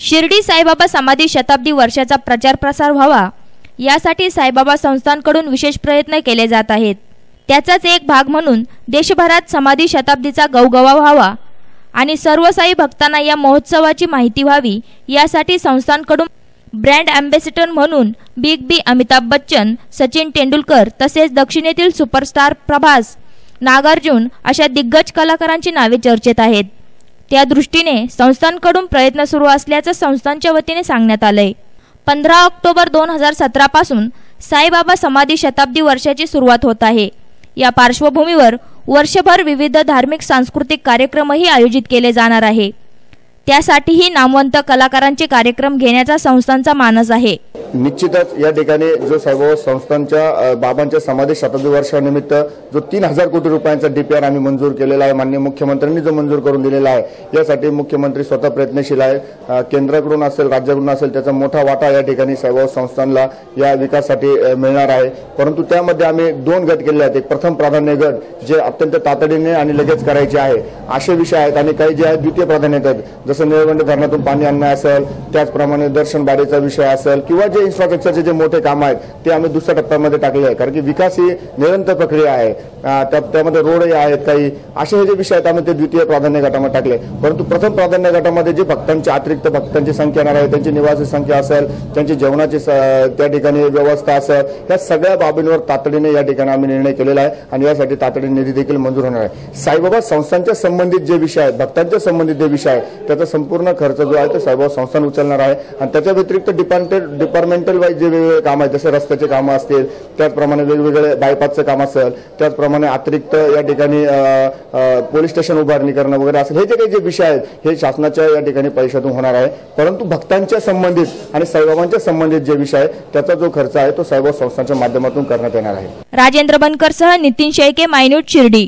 शिर्डी साईबाबा समाधी शताब्दी वर्षाचा प्रचार प्रसार व्हावा. यासाठी साईबाबा संस्थांकडून विशेष प्रयत्न केले जात आहेत. त्याचाच एक भाग म्हणून देशभरात समाधी शताब्दीचा गवगवा व्हावा. आणि सर्व साई भक्तांना या महोत्सवाची माहिती व्हावी यासाठी संस्थांकडून ब्रँड अँबॅसिडर म्हणून बिग बी अमिताभ बच्चन सचिन तेंडुलकर तसेच दक्षिणेतील सुपरस्टार प्रभास नागार्जुन अशा दिग्गज कलाकारांची नावे चर्चेत आहेत. त्या दृष्टीने संस्थांकडून प्रयत्न सुरू असल्याचं संस्थांच्या वतीने सांगण्यात आलंय. पंधरा ऑक्टोबर दोन हजार सतरापासून साईबाबा समाधी शताब्दी वर्षाची सुरुवात होत आहे. या पार्श्वभूमीवर वर्षभर विविध धार्मिक सांस्कृतिक कार्यक्रमही आयोजित केले जाणार आहे. त्यासाठीही नामवंत कलाकारांचे कार्यक्रम घेण्याचा संस्थांचा मानस आहे. निश्चितच या ठिकाणी जो साईबाबा संस्थांच्या बाबांच्या समाधी शताब्दी वर्षानिमित्त जो तीन हजार कोटी रुपयांचा डीपीआर आम्ही मंजूर केलेला आहे माननीय मुख्यमंत्र्यांनी जो मंजूर करून दिलेला आहे यासाठी मुख्यमंत्री स्वतः प्रयत्नशील आहे. केंद्राकडून असेल राज्याकडून असेल त्याचा मोठा वाटा या ठिकाणी साईबाबा संस्थांना या विकासासाठी मिळणार आहे. परंतु त्यामध्ये आम्ही दोन गट केले आहेत. एक प्रथम प्राधान्य गट जे अत्यंत तातडीने आणि लगेच करायचे आहे. असे विषय आहेत आणि काही जे आहेत द्वितीय प्राधान्य गट जसं निळवंड धरणातून पाणी आणणं असेल त्याचप्रमाणे दर्शनबारीचा विषय असेल किंवा जे इन्फ्रास्ट्रक्चरचे जे मोठे काम आहेत ते आम्ही दुसऱ्या टप्प्यामध्ये टाकले आहे. कारण की विकास ही निरंतर प्रक्रिया आहे. त्यामध्ये रोडही आहेत काही. असे हे जे विषय आहेत आम्ही ते द्वितीय प्राधान्य गटामध्ये टाकले परंतु प्रथम प्राधान्य गटामध्ये जे भक्तांची अतिरिक्त भक्तांची संख्या येणार आहे त्यांची निवासी संख्या असेल त्यांची जेवणाची त्या ठिकाणी व्यवस्था असेल या सगळ्या बाबींवर तातडीने या ठिकाणी आम्ही निर्णय केलेला आहे आणि यासाठी तातडीने निधी देखील मंजूर होणार आहे. साईबाबा संस्थांच्या संबंधित जे विषय आहेत भक्तांच्या संबंधित जे विषय आहे त्याचा संपूर्ण खर्च जो आहे तो साईबाबा संस्थान उचलणार आहे. आणि त्याच्या व्यतिरिक्त डिपार्टमेंट डिपार्टमेंटल वाईज जे वेगवेगळे काम आहेत जसे रस्त्याचे कामं असतील त्याचप्रमाणे वेगवेगळे बायपासचं काम असेल त्याचप्रमाणे अतिरिक्त या ठिकाणी पोलीस स्टेशन उभारणी करणं वगैरे असेल हे जे काही जे विषय आहेत हे शासनाच्या या ठिकाणी पैशातून होणार आहे. परंतु भक्तांच्या संबंधित आणि साईबाबांच्या संबंधित जे विषय आहे त्याचा जो खर्च आहे तो साईबाब संस्थांच्या माध्यमातून करण्यात येणार आहे. राजेंद्र बनकरसह नितीन शेळके मायन्यूट शिर्डी.